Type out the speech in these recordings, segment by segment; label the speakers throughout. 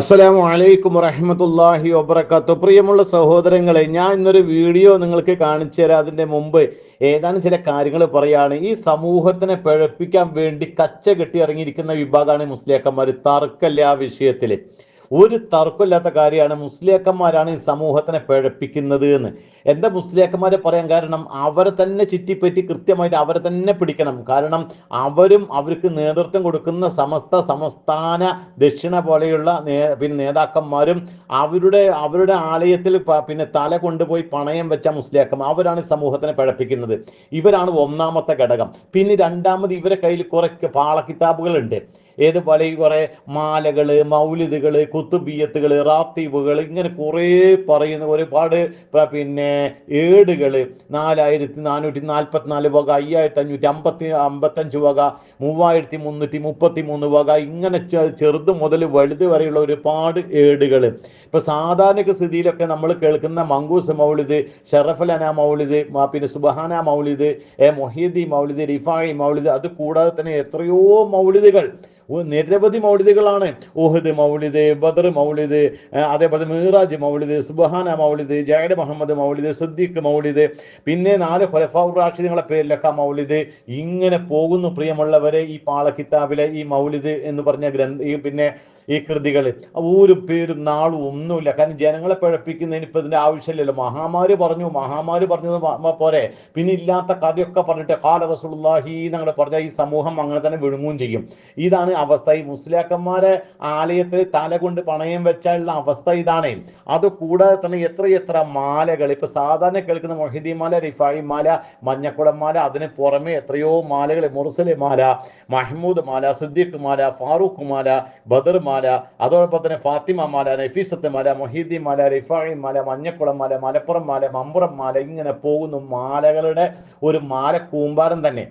Speaker 1: അസ്സലാമു അലൈക്കും വറഹ്മത്തുള്ളാഹി വബർക്കാത്തു പ്രിയമുള്ള സഹോദരങ്ങളെ ഞാൻ ഇന്നൊരു വീഡിയോ നിങ്ങൾക്ക് കാണിച്ചു തരാം. അതിന്റെ മുമ്പ് ഏതാനും ചില കാര്യങ്ങൾ പറയാണ്. ഈ സമൂഹത്തിനെ പിഴപ്പിക്കാൻ വേണ്ടി കച്ച കെട്ടി ഇറങ്ങിയിരിക്കുന്ന വിഭാഗമാണ് മുസ്ലിയാക്കന്മാർ തർക്കല്ല ആ വിഷയത്തിൽ ഒരു തർക്കമില്ലാത്ത കാര്യമാണ് മുസ്ലിയാക്കന്മാരാണ് ഈ സമൂഹത്തിനെ പിഴപ്പിക്കുന്നത് എന്ന്. എന്താ മുസ്ലിയാക്കന്മാരെ പറയാൻ കാരണം? അവരെ തന്നെ ചുറ്റിപ്പറ്റി കൃത്യമായിട്ട് അവരെ തന്നെ പിടിക്കണം. കാരണം അവരും അവർക്ക് നേതൃത്വം കൊടുക്കുന്ന സമസ്ത സംസ്ഥാന ദക്ഷിണ പോലെയുള്ള പിന്നെ നേതാക്കന്മാരും അവരുടെ അവരുടെ ആലയത്തിൽ പിന്നെ തല കൊണ്ടുപോയി പണയം വെച്ച മുസ്ലിയാക്കന്മാർ അവരാണ് സമൂഹത്തിനെ പിഴപ്പിക്കുന്നത്. ഇവരാണ് ഒന്നാമത്തെ ഘടകം. പിന്നെ രണ്ടാമത് ഇവരെ കയ്യിൽ കുറെ പാളക്കിതാബുകളുണ്ട് ഏതുപോലെ ഈ കുറേ മാലകൾ മൗലിദുകൾ കുത്തുബിയത്തുകൾ റാത്തീബുകൾ ഇങ്ങനെ കുറേ പറയുന്ന ഒരുപാട് പിന്നെ ഏടുകൾ. നാലായിരത്തി നാനൂറ്റി നാൽപ്പത്തിനാല് വക അയ്യായിരത്തി അഞ്ഞൂറ്റി അമ്പത്തി അമ്പത്തഞ്ച് വക മൂവായിരത്തി മുന്നൂറ്റി മുപ്പത്തി മൂന്ന് വക ഇങ്ങനെ ചെറുത് മുതൽ വലുത് വരെയുള്ള ഒരുപാട് ഏടുകൾ ഇപ്പൊ സാധാരണ സ്ഥിതിയിലൊക്കെ നമ്മൾ കേൾക്കുന്ന മങ്കൂസ് മൗലിദ് ഷറഫലന മൗലിദ് പിന്നെ സുബഹാന മൗലിദ് എ മൊഹീദി മൗലിദ് റിഫായി മൗലിദ് അത് കൂടാതെ തന്നെ എത്രയോ മൗലിദുകൾ. നിരവധി മൗലിദുകളാണ്. ഊഹദ് മൗലിദ് ബദർ മൗലിദ് അതേപോലെ മീറാജ് മൗലിദ് സുബഹാന മൗലിദ് ജയഡ് മുഹമ്മദ് മൗലിദ് സിദ്ദീഖ് മൗലിദ് പിന്നെ നാല് ഖുലഫാഉർ റാഷിദുകളെ പേരിലൊക്കെ മൗലിദ്. ഇങ്ങനെ പോകുന്നു പ്രിയമുള്ളവരെ ഈ പാളക്കിതാബിലെ ഈ മൗലിദ് എന്ന് പറഞ്ഞ ഗ്രന്ഥ പിന്നെ ഈ കൃതികളിൽ. ഒരു പേരും നാളും ഒന്നുമില്ല. കാരണം ജനങ്ങളെ പിഴപ്പിക്കുന്നതിന് ഇപ്പം ഇതിന്റെ ആവശ്യമില്ലല്ലോ. മഹാമാരി പറഞ്ഞു മഹാമാരി പറഞ്ഞത് പോരെ. പിന്നെ ഇല്ലാത്ത കഥയൊക്കെ പറഞ്ഞിട്ട് കാല റസൂലുള്ളാഹി എന്നങ്ങനെ പറഞ്ഞാൽ ഈ സമൂഹം അങ്ങനെ തന്നെ വിഴുങ്ങുകയും ചെയ്യും. ഇതാണ് അവസ്ഥ. ഈ മുസ്ലിയാക്കന്മാരെ ആലയത്തിൽ തല കൊണ്ട് പണയം വെച്ചാലുള്ള അവസ്ഥ ഇതാണ്. അത് കൂടാതെ തന്നെ എത്ര എത്ര മാലകൾ. ഇപ്പൊ സാധാരണ കേൾക്കുന്ന മൊഹിദി മാല റിഫായി മാല മഞ്ഞക്കുളം മാല അതിന് പുറമെ എത്രയോ മാലകൾ. മുർസലി മാല മഹ്മൂദ് മാല സിദ്ദീഖ് മാല ഫാറൂഖ് മാല ബദർ മാല അതോടൊപ്പം തന്നെ ഫാത്തിമ മാല നഫീസത്ത് മാല മൊഹീദി മാല റിഫായി മാല മഞ്ഞക്കുളം മാല മലപ്പുറം മാല മമ്പുറം മാല ഇങ്ങനെ പോകുന്നു മാലകളുടെ ഒരു മാല കൂമ്പാരം തന്നെ.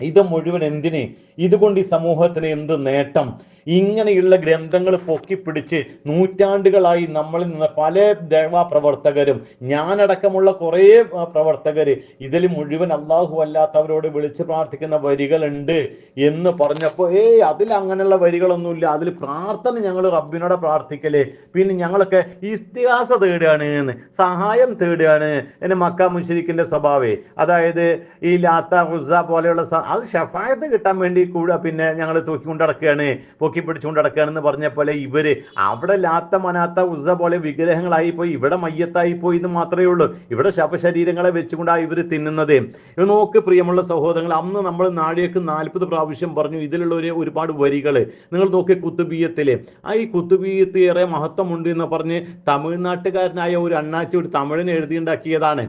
Speaker 1: ഇത് മുഴുവൻ എന്തിന്? ഇതുകൊണ്ട് ഈ സമൂഹത്തിന് എന്ത് നേട്ടം? ഇങ്ങനെയുള്ള ഗ്രന്ഥങ്ങൾ പൊക്കിപ്പിടിച്ച് നൂറ്റാണ്ടുകളായി നമ്മളിൽ നിന്ന് പല ദേവാ പ്രവർത്തകരും ഞാനടക്കമുള്ള കുറേ പ്രവർത്തകർ ഇതിൽ മുഴുവൻ അള്ളാഹു അല്ലാത്തവരോട് വിളിച്ച് പ്രാർത്ഥിക്കുന്ന വരികളുണ്ട് എന്ന് പറഞ്ഞപ്പോൾ ഏയ് അതിൽ അങ്ങനെയുള്ള വരികളൊന്നുമില്ല. അതിൽ പ്രാർത്ഥന ഞങ്ങൾ റബ്ബിനോട് പ്രാർത്ഥിക്കലേ. പിന്നെ ഞങ്ങളൊക്കെ ഇസ്തിഹാസ തേടുകയാണ് എന്ന് സഹായം തേടുകയാണ്. എന്നെ മക്ക മുഷരിക്കിന്റെ സ്വഭാവേ. അതായത് ഈ ലാത്ത ഹുസ പോലെയുള്ള അത് ഷഫായത്ത് കിട്ടാൻ വേണ്ടി കൂടെ പിന്നെ ഞങ്ങൾ തൂക്കിക്കൊണ്ട് നടക്കുകയാണ് പൊക്കി പിടിച്ചുകൊണ്ട് നടക്കുകയാണെന്ന് പറഞ്ഞ പോലെ ഇവർ അവിടെ ലാത്ത മനാത്ത ഉസ പോലെ വിഗ്രഹങ്ങളായി പോയി ഇവിടെ മയ്യത്തായി പോയി എന്ന് മാത്രമേ ഉള്ളൂ. ഇവിടെ ശവശരീരങ്ങളെ വെച്ചുകൊണ്ടാണ് ഇവർ തിന്നുന്നത്. ഇവ നോക്ക് പ്രിയമുള്ള സഹോദരങ്ങൾ അന്ന് നമ്മൾ നാഴികക്ക് നാൽപ്പത് പ്രാവശ്യം പറഞ്ഞു ഇതിലുള്ള ഒരു ഒരുപാട് വരികൾ നിങ്ങൾ നോക്കി കുത്തുബീയത്തിൽ. ആ ഈ കുത്തുബീയത്ത് ഏറെ മഹത്വമുണ്ട് എന്ന് പറഞ്ഞ് തമിഴ്നാട്ടുകാരനായ ഒരു അണ്ണാച്ചി ഒരു തമിഴിനെ എഴുതിയുണ്ടാക്കിയതാണ്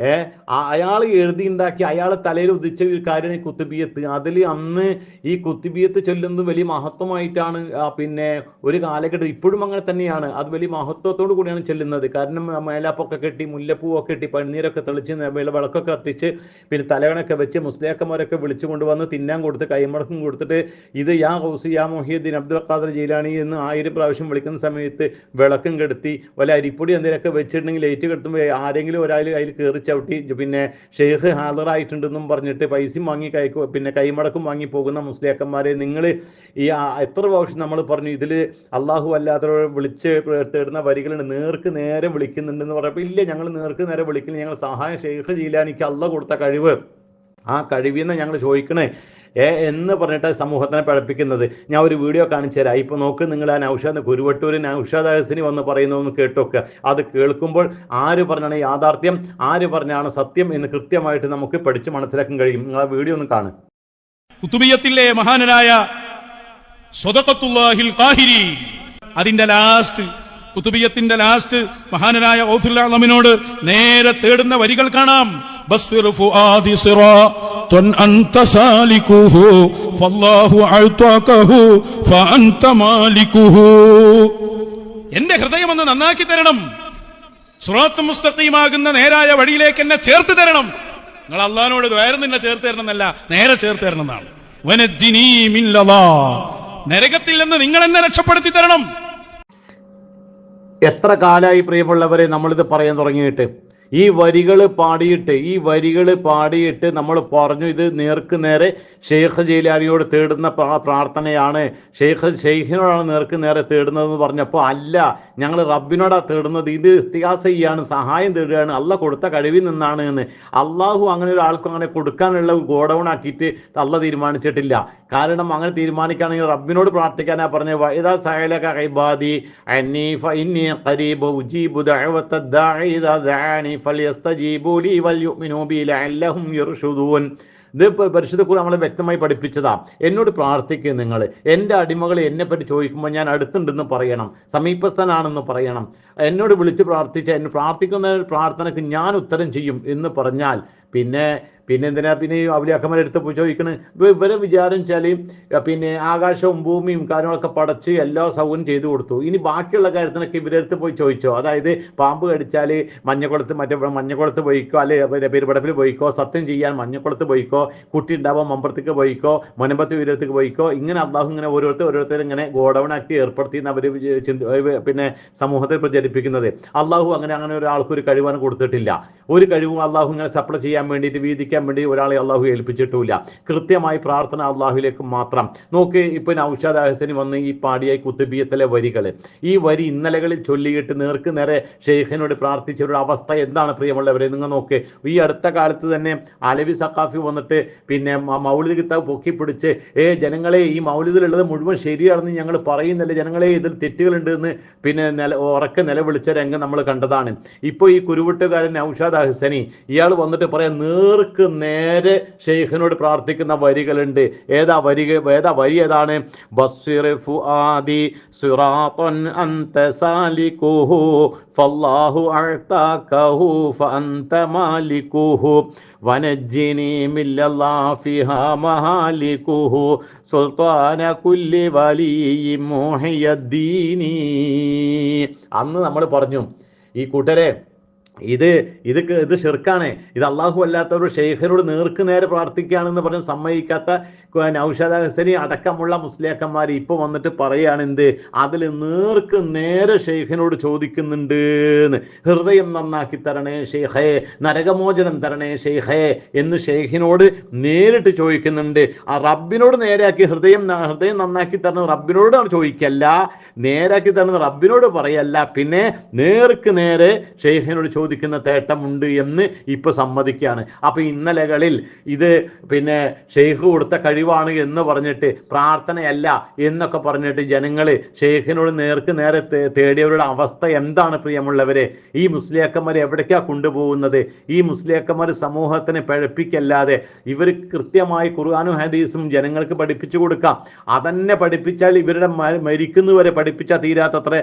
Speaker 1: ഏ? അയാൾ എഴുതിയുണ്ടാക്കി അയാൾ തലയിൽ ഉദിച്ച ഒരു കാര്യമാണ് കുത്തുബിയത്ത് അതിൽ അന്ന് ഈ കുത്തുബിയത്ത് ചൊല്ലുന്നത് വലിയ മഹത്വമായിട്ടാണ് പിന്നെ ഒരു കാലഘട്ടം ഇപ്പോഴും അങ്ങനെ തന്നെയാണ്. അത് വലിയ മഹത്വത്തോടു കൂടിയാണ് ചെല്ലുന്നത്. കാരണം മേലാപ്പൊക്കെ കെട്ടി മുല്ലപ്പൂവൊക്കെ കെട്ടി പന്നീരൊക്കെ തെളിച്ച് വിളക്കൊക്കെ കത്തിച്ച് പിന്നെ തലവണൊക്കെ വെച്ച് മുസ്ലിയാക്കന്മാരൊക്കെ വിളിച്ചു കൊണ്ടുവന്ന് തിന്നാൻ കൊടുത്ത് കൈമുടക്കം കൊടുത്തിട്ട് ഇത് യാ ഹൗസി യാ മൊഹീദ്ദീൻ അബ്ദുൽ ഖാദർ ജീലാനി എന്ന് ആയിരം പ്രാവശ്യം വിളിക്കുന്ന സമയത്ത് വിളക്കും കെടുത്തി വല്ല അരിപ്പൊടി എന്തെങ്കിലുമൊക്കെ വെച്ചിട്ടുണ്ടെങ്കിൽ ലൈറ്റ് കെടുത്തുമ്പോൾ ആരെങ്കിലും ഒരാൾ അതിൽ കയറി ചവിട്ടി പിന്നെ ഷെയ്ഖ് ഹാജറായിട്ടുണ്ടെന്നും പറഞ്ഞിട്ട് പൈസയും വാങ്ങി കൈ പിന്നെ കൈമടക്കും വാങ്ങി പോകുന്ന മുസ്ലിയാക്കന്മാരെ നിങ്ങൾ ഈ എത്ര പ്രാവശ്യം നമ്മൾ പറഞ്ഞു ഇതിൽ അള്ളാഹു അല്ലാത്തവരെ വിളിച്ച് തേടുന്ന വരികളുണ്ട് നേർക്ക് നേരെ വിളിക്കുന്നുണ്ടെന്ന് പറഞ്ഞപ്പോൾ ഇല്ല ഞങ്ങൾ നേർക്ക് നേരെ വിളിക്കില്ല ഞങ്ങൾ സഹായം ഷെയ്ഖ് ജീലാനിക്ക് അള്ള കൊടുത്ത കഴിവ്. ആ കഴിവിന്ന് ഞങ്ങൾ ചോദിക്കണേ. ഏ എന്ന് പറഞ്ഞിട്ട് സമൂഹത്തിനെ പഴപ്പിക്കുന്നത് ഞാൻ ഒരു വീഡിയോ കാണിച്ചു തരാം. ഇപ്പോൾ നോക്ക് നിങ്ങൾ ആ നൗഷാദ് കുരുവട്ടൂര് നൗഷാദ് ഹസനി വന്ന് പറയുന്നതെന്ന് കേട്ടോക്കുക അത് കേൾക്കുമ്പോൾ ആര് പറഞ്ഞാണ് യാഥാർത്ഥ്യം ആര് പറഞ്ഞാണ് സത്യം എന്ന് കൃത്യമായിട്ട് നമുക്ക് പഠിച്ച് മനസ്സിലാക്കാൻ കഴിയും. നിങ്ങൾ ആ വീഡിയോ ഒന്ന് കാണും
Speaker 2: കുത്തുബിയത്തിലെ സ്വതക്കത്തുള്ള കാഹിരി അതിന്റെ ലാസ്റ്റ് കുത്തുബിയത്തിന്റെ ലാസ്റ്റ് മഹാനരായ ഓഫുല്ലാമിനോട് നേരെ തേടുന്ന വരികൾ കാണാം. എന്റെ ഹൃദയം ഒന്ന് നന്നാക്കി തരണം. സുറാത്ത് മുസ്തഖീമാകുന്ന നേരായ വഴിയിലേക്ക് എന്നെ ചേർത്ത് തരണം. നിങ്ങൾ അള്ളഹാനോട് വേറെ നിന്നെ ചേർത്ത് തരണം എന്നല്ല നേരെ ചേർത്ത് തരണം എന്നാണ് നരകത്തിൽ നിന്ന് നിങ്ങൾ എന്നെ രക്ഷപ്പെടുത്തി തരണം.
Speaker 1: എത്ര കാലമായി പ്രിയമുള്ളവരെ നമ്മളിത് പറയാൻ തുടങ്ങിയിട്ട്. ഈ വരികൾ പാടിയിട്ട് ഈ വരികൾ പാടിയിട്ട് നമ്മൾ പറഞ്ഞു ഇത് നേർക്ക് നേരെ ഷെയ്ഖ് ജയിലാനിയോട് തേടുന്ന പ്രാർത്ഥനയാണ്. ഷെയ്ഖ് ഷെയ്ഖിനോടാണ് നേർക്ക് നേരെ തേടുന്നതെന്ന് പറഞ്ഞപ്പോൾ അല്ല ഞങ്ങൾ റബ്ബിനോടാണ് തേടുന്നത്. ഇത് ഇസ്തിഹാസ ചെയ്യാണ് സഹായം തേടുകയാണ്. അല്ല കൊടുത്ത കഴിവിൽ നിന്നാണ് എന്ന്. അള്ളാഹു അങ്ങനെ ഒരാൾക്കും അങ്ങനെ കൊടുക്കാനുള്ള ഗോഡൗൺ ആക്കിയിട്ട് അല്ല തീരുമാനിച്ചിട്ടില്ല. കാരണം അങ്ങനെ തീരുമാനിക്കുകയാണെങ്കിൽ റബ്ബിനോട് പ്രാർത്ഥിക്കാനാ പറഞ്ഞ വൈദാ സഹലക ഖൈബാദി അന്നി ഫഇന്നി ഖരീബു ഉജീബു ഇത് പരിശുദ്ധ കുറി നമ്മളെ വ്യക്തമായി പഠിപ്പിച്ചതാ. എന്നോട് പ്രാർത്ഥിക്കുക നിങ്ങൾ. എന്റെ അടിമകൾ എന്നെപ്പറ്റി ചോദിക്കുമ്പോൾ ഞാൻ അടുത്തുണ്ടെന്ന് പറയണം. സമീപസ്ഥനാണെന്ന് പറയണം. എന്നോട് വിളിച്ച് പ്രാർത്ഥിച്ച എന്നെ പ്രാർത്ഥിക്കുന്ന പ്രാർത്ഥനയ്ക്ക് ഞാൻ ഉത്തരം ചെയ്യും എന്ന് പറഞ്ഞാൽ പിന്നെ പിന്നെ എന്തിനാ പിന്നെ അവലിയാക്കന്മാരെ എടുത്ത് പോയി ചോദിക്കണ്? ഇവ- ഇവരെ വിചാരം വെച്ചാൽ പിന്നെ ആകാശവും ഭൂമിയും കാര്യങ്ങളൊക്കെ പടച്ച് എല്ലാ സൗകര്യം ചെയ്തു കൊടുത്തു. ഇനി ബാക്കിയുള്ള കാര്യത്തിനൊക്കെ ഇവരെടുത്ത് പോയി ചോദിച്ചോ? അതായത് പാമ്പ് കടിച്ചാൽ മഞ്ഞക്കുളത്ത് മറ്റേ മഞ്ഞക്കുളത്ത് പോയിക്കോ അല്ലെ പെരുപടപ്പിൽ പോയിക്കോ സത്യം ചെയ്യാൻ മഞ്ഞക്കുളത്ത് പോയിക്കോ കുട്ടി ഉണ്ടാവാൻ മമ്പറത്തേക്ക് പോയിക്കോ മുനമ്പത്ത് വീരത്തേക്ക് പോയിക്കോ ഇങ്ങനെ അള്ളാഹു ഇങ്ങനെ ഓരോരുത്തർ ഓരോരുത്തർ ഇങ്ങനെ ഗോഡൗൺ ആക്കി ഏർപ്പെടുത്തി അവർ പിന്നെ സമൂഹത്തിൽ പ്രചരിപ്പിക്കുന്നത്. അള്ളാഹു അങ്ങനെ അങ്ങനെ ഒരാൾക്ക് ഒരു കഴിവാണ് കൊടുത്തിട്ടില്ല. ഒരു കഴിവും അള്ളാഹു ഇങ്ങനെ സപ്ലൈ ചെയ്യാൻ വേണ്ടിയിട്ട് വീതിക്കാൻ വേണ്ടി ഒരാളെ അള്ളാഹു ഏൽപ്പിച്ചിട്ടില്ല കൃത്യമായി പ്രാർത്ഥന അള്ളാഹുലേക്ക് മാത്രം. നോക്ക് ഇപ്പൊ നൌഷാദ് ഹസനി വന്ന് ഈ പാടിയ കുത്തുബിയത്തിലെ വരികൾ ഈ വരി ഇന്നലകളിൽ ചൊല്ലിയിട്ട് നേർക്ക് നേരെ ഷെയ്ഖിനോട് പ്രാർത്ഥിച്ചവരുടെ അവസ്ഥ എന്താണ് പ്രിയമുള്ളവരെ? നിങ്ങൾ നോക്ക് ഈ അടുത്ത കാലത്ത് തന്നെ അലവി സഖാഫി വന്നിട്ട് പിന്നെ മൗലിദ് കിതാബ് പൊക്കി പിടിച്ച് ഏ ജനങ്ങളെ ഈ മൗലിദിലുള്ളത് മുഴുവൻ ശരിയാണെന്ന് ഞങ്ങൾ പറയുന്നില്ല. ജനങ്ങളെ ഇതിൽ തെറ്റുകളുണ്ട് എന്ന് പിന്നെ നില ഉറക്കെ നിലവിളിച്ച രംഗം നമ്മൾ കണ്ടതാണ്. ഇപ്പോൾ ഈ കുരുവിട്ടുകാരൻ നൌഷാദ് ഹസനി ഇയാൾ വന്നിട്ട് പറയാം നേർക്ക് നേരെ ഷെയ്ഖിനോട് പ്രാർത്ഥിക്കുന്ന വരികളുണ്ട്. ഏതാ വരി ഏതാ വരി ഏതാണ്? അന്ന് നമ്മൾ പറഞ്ഞു ഈ കൂട്ടരെ ഇത് ഇത് ഇത് ഷിർക്കാണ് ഇത് അള്ളാഹു അല്ലാത്തവർ ഷെയ്ഖരോട് നേർക്ക് നേരെ പ്രാർത്ഥിക്കുകയാണെന്ന് പറഞ്ഞ് സമ്മതിക്കാത്ത നൗഷാദ് ഹസനി അടക്കമുള്ള മുസ്ലിയാക്കന്മാർ ഇപ്പൊ വന്നിട്ട് പറയുകയാണ് എന്ത് അതിൽ നേർക്ക് നേരെ ഷെയ്ഖിനോട് ചോദിക്കുന്നുണ്ട് ഹൃദയം നന്നാക്കി തരണേ ഷെയ്ഖേ നരകമോചനം തരണേ ഷെയ്ഖേ എന്ന് ഷെയ്ഖിനോട് നേരിട്ട് ചോദിക്കുന്നുണ്ട്. ആ റബ്ബിനോട് നേരെയാക്കി ഹൃദയം ഹൃദയം നന്നാക്കി തരണം റബ്ബിനോടാണ് ചോദിക്കല്ല. നേരാക്കി തരണം റബ്ബിനോട് പറയല്ല. പിന്നെ നേർക്ക് നേരെ ഷെയ്ഖിനോട് ചോദിക്കുന്ന തേട്ടമുണ്ട് എന്ന് ഇപ്പൊ സമ്മതിക്കുകയാണ്. അപ്പൊ ഇന്നലകളിൽ ഇത് പിന്നെ ഷെയ്ഖ് കൊടുത്ത കഴിവാണ് എന്ന് പറഞ്ഞിട്ട് പ്രാർത്ഥനയല്ല എന്നൊക്കെ പറഞ്ഞിട്ട് ജനങ്ങൾ ഷെയ്ഖിനോട് നേർക്ക് നേരെ തേടിയവരുടെ അവസ്ഥ എന്താണ് പ്രിയമുള്ളവരെ? ഈ മുസ്ലിയാക്കന്മാർ എവിടേക്കാ കൊണ്ടുപോകുന്നത്? ഈ മുസ്ലിയാക്കന്മാർ സമൂഹത്തിനെ പഴപ്പിക്കല്ലാതെ ഇവർ കൃത്യമായി ഖുർആാനും ഹദീസും ജനങ്ങൾക്ക് പഠിപ്പിച്ചു കൊടുക്കാം. അതന്നെ പഠിപ്പിച്ചാൽ ഇവരുടെ മരിക്കുന്നവരെ പഠിപ്പിച്ചാൽ തീരാത്തത്ര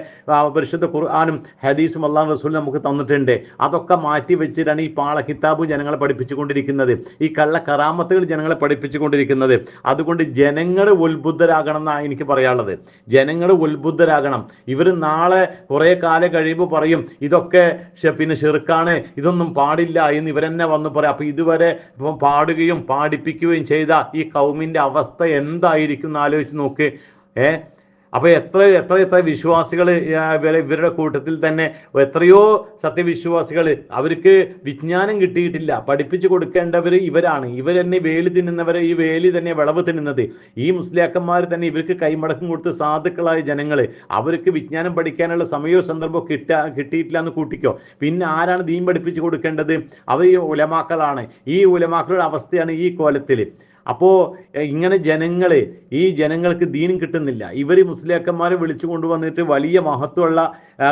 Speaker 1: പരിശുദ്ധ ഖുർആാനും ഹദീസും അള്ളാഹു റസൂൽ നമുക്ക് തന്നിട്ടുണ്ട്. അതൊക്കെ മാറ്റി വെച്ചിട്ടാണ് ഈ പാള കിതാബ് ജനങ്ങളെ പഠിപ്പിച്ചുകൊണ്ടിരിക്കുന്നത്. ഈ കള്ള കറാമത്തുകൾ ജനങ്ങളെ പഠിപ്പിച്ചുകൊണ്ടിരിക്കുന്നത്. അതുകൊണ്ട് ജനങ്ങൾ ഉത്ബുദ്ധരാകണം എന്നാണ് എനിക്ക് പറയാനുള്ളത്. ജനങ്ങൾ ഉത്ബുദ്ധരാകണം. ഇവർ നാളെ കുറേ കാലം കഴിയുമ്പോൾ പറയും ഇതൊക്കെ പിന്നെ ഷിർക്കാണ് ഇതൊന്നും പാടില്ല എന്ന് ഇവരെന്നെ വന്ന് പറയും. അപ്പൊ ഇതുവരെ ഇപ്പം പാടുകയും പാടിപ്പിക്കുകയും ചെയ്ത ഈ കൗമിന്റെ അവസ്ഥ എന്തായിരിക്കും എന്ന് ആലോചിച്ച് നോക്ക്. ഏ? അപ്പൊ എത്ര എത്ര എത്ര വിശ്വാസികൾ ഇവരുടെ കൂട്ടത്തിൽ തന്നെ എത്രയോ സത്യവിശ്വാസികൾ അവർക്ക് വിജ്ഞാനം കിട്ടിയിട്ടില്ല. പഠിപ്പിച്ചു കൊടുക്കേണ്ടവർ ഇവരാണ്. ഇവർ തന്നെ വേലി തിന്നുന്നവരെ ഈ വേലി തന്നെ വിളവ് തിന്നുന്നത്. ഈ മുസ്ലിയാക്കന്മാർ തന്നെ ഇവർക്ക് കൈമടക്കം കൊടുത്ത് സാധുക്കളായ ജനങ്ങൾ അവർക്ക് വിജ്ഞാനം പഠിക്കാനുള്ള സമയവും സന്ദർഭവും കിട്ടാ കിട്ടിയിട്ടില്ല എന്ന് കൂട്ടിക്കോ. പിന്നെ ആരാണ് ദീൻ പഠിപ്പിച്ചു കൊടുക്കേണ്ടത്? അവർ ഈ ഉലമാക്കളാണ്. ഈ ഉലമാക്കളുടെ അവസ്ഥയാണ് ഈ കോലത്തിൽ അപ്പോ ഇങ്ങനെ ജനങ്ങളെ ഈ ജനങ്ങൾക്ക് ദീനും കിട്ടുന്നില്ല. ഇവർ മുസ്ലിയാക്കന്മാരെ വിളിച്ചു കൊണ്ടുവന്നിട്ട് വലിയ മഹത്വമുള്ള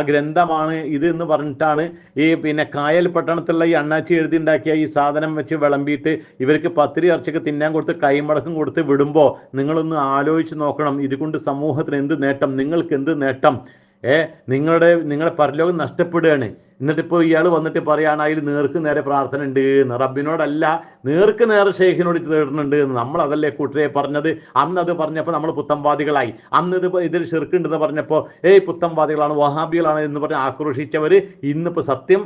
Speaker 1: ഗ്രന്ഥമാണ് ഇത് എന്ന് പറഞ്ഞിട്ടാണ് ഈ പിന്നെ കായൽ പട്ടണത്തിലുള്ള ഈ അണ്ണാച്ചി എഴുതിണ്ടാക്കിയ ഈ സാധനം വെച്ച് വിളമ്പിയിട്ട് ഇവർക്ക് പത്തിരി ഇറച്ചിക്ക് തിന്നാൻ കൊടുത്ത് കൈമടക്കം കൊടുത്ത് വിടുമ്പോൾ നിങ്ങളൊന്ന് ആലോചിച്ച് നോക്കണം. ഇതുകൊണ്ട് സമൂഹത്തിന് എന്ത് നേട്ടം? നിങ്ങൾക്ക് എന്ത് നേട്ടം? ഏ നിങ്ങളുടെ നിങ്ങളുടെ പരലോകം നഷ്ടപ്പെടുകയാണ്. എന്നിട്ട് ഇപ്പോൾ ഇയാൾ വന്നിട്ട് പറയുകയാണ് അതിൽ നേർക്ക് നേരെ പ്രാർത്ഥന ഉണ്ട് എന്ന്. റബ്ബിനോടല്ല നേർക്ക് നേരെ ഷെയ്ഖിനോട് തേടുന്നുണ്ട് എന്ന്. നമ്മൾ അതല്ലേ കൂട്ടരെ പറഞ്ഞത്. അന്ന് അത് പറഞ്ഞപ്പോൾ നമ്മൾ പുത്തംവാദികളായി അന്ന് ഇത് ഇതിൽ ഷിർക്കുണ്ടെന്ന് പറഞ്ഞപ്പോൾ ഏയ് പുത്തംവാദികളാണ് വഹാബികളാണ് എന്ന് പറഞ്ഞ് ആക്രോശിച്ചവർ ഇന്നിപ്പോൾ സത്യം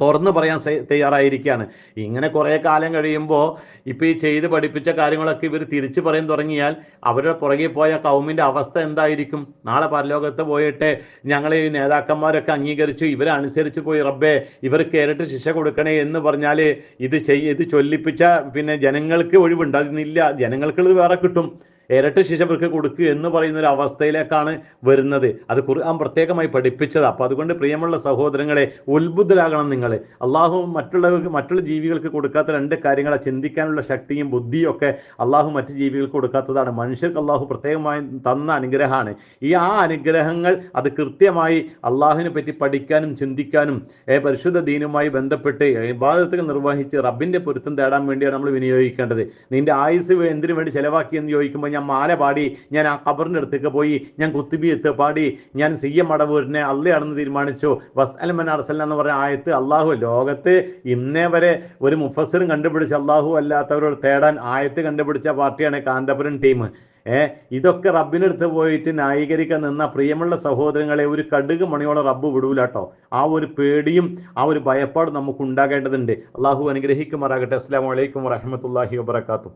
Speaker 1: തുറന്നു പറയാൻ തയ്യാറായിരിക്കുകയാണ്. ഇങ്ങനെ കുറേ കാലം കഴിയുമ്പോൾ ഇപ്പൊ ഈ ചെയ്ത് പഠിപ്പിച്ച കാര്യങ്ങളൊക്കെ ഇവർ തിരിച്ചു പറയാൻ തുടങ്ങിയാൽ അവരുടെ പുറകെ പോയ കൗമിന്റെ അവസ്ഥ എന്തായിരിക്കും? നാളെ പരലോകത്ത് പോയിട്ട് ഞങ്ങളെ ഈ നേതാക്കന്മാരൊക്കെ അംഗീകരിച്ചു ഇവരെ അനുസരിച്ച് പോയി റബ്ബേ ഇവർക്ക് ഇരട്ട് ശിക്ഷ കൊടുക്കണേ എന്ന് പറഞ്ഞാൽ ഇത് ചെയ് ഇത് ചൊല്ലിപ്പിച്ച പിന്നെ ജനങ്ങൾക്ക് ഒഴിവുണ്ട്. അതിന്നില്ല ജനങ്ങൾക്കുള്ളത് വേറെ കിട്ടും. ഇരട്ട ശിക്ഷ ഇവർക്ക് കൊടുക്കുക എന്ന് പറയുന്ന ഒരു അവസ്ഥയിലേക്കാണ് വരുന്നത്. അത് ഖുർആൻ പ്രത്യേകമായി പഠിപ്പിച്ചത് അപ്പൊ അതുകൊണ്ട് പ്രിയമുള്ള സഹോദരങ്ങളെ ഉത്ബുദ്ധരാകണം നിങ്ങൾ അള്ളാഹു മറ്റുള്ളവർക്ക് മറ്റുള്ള ജീവികൾക്ക് കൊടുക്കാത്ത രണ്ട് കാര്യങ്ങളെ ചിന്തിക്കാനുള്ള ശക്തിയും ബുദ്ധിയും ഒക്കെ അള്ളാഹു മറ്റു ജീവികൾക്ക് കൊടുക്കാത്തതാണ്. മനുഷ്യർക്ക് അള്ളാഹു പ്രത്യേകമായി തന്ന അനുഗ്രഹമാണ്. ഈ ആ അനുഗ്രഹങ്ങൾ അത് കൃത്യമായി അള്ളാഹുവിനെ പറ്റി പഠിക്കാനും ചിന്തിക്കാനും പരിശുദ്ധ ദീനുമായി ബന്ധപ്പെട്ട് ഇബാദത്തുകൾ നിർവഹിച്ച് റബ്ബിന്റെ പൊരുത്തം തേടാൻ വേണ്ടിയാണ് നമ്മൾ വിനിയോഗിക്കേണ്ടത്. നിന്റെ ആയുസ് എന്തിനു വേണ്ടി ചെലവാക്കി എന്ന് ചോദിക്കുമ്പോൾ ഞാൻ മാല പാടി ഞാൻ ആ ഖബറിന്റെ അടുത്തേക്ക് പോയി ഞാൻ കുത്തുബി എത്ത് പാടി ഞാൻ സി എം അടവൂരിനെ അള്ളയാണെന്ന് തീരുമാനിച്ചു. വസ് അൽമൻ അർസൽ എന്ന് പറഞ്ഞ ആയത്ത് അള്ളാഹു ലോകത്ത് ഇന്നേ വരെ ഒരു മുഫസറും കണ്ടുപിടിച്ച് അള്ളാഹു അല്ലാത്തവരോട് തേടാൻ ആയത്ത് കണ്ടുപിടിച്ച പാർട്ടിയാണ് കാന്തപുരം ടീം. ഏ ഇതൊക്കെ റബ്ബിനടുത്ത് പോയിട്ട് ന്യായീകരിക്കാൻ നിന്ന പ്രിയമുള്ള സഹോദരങ്ങളെ ഒരു കടുക് മണിയോളം റബ്ബ് വിടൂലാട്ടോ ആ ഒരു പേടിയും ആ ഒരു ഭയപ്പാടും നമുക്ക് ഉണ്ടാകേണ്ടതുണ്ട് അള്ളാഹു അനുഗ്രഹിക്കുമാറാകട്ടെ. അസ്സാം വലൈക്കും വറഹമത്തല്ലാഹി വാബർക്കാത്തു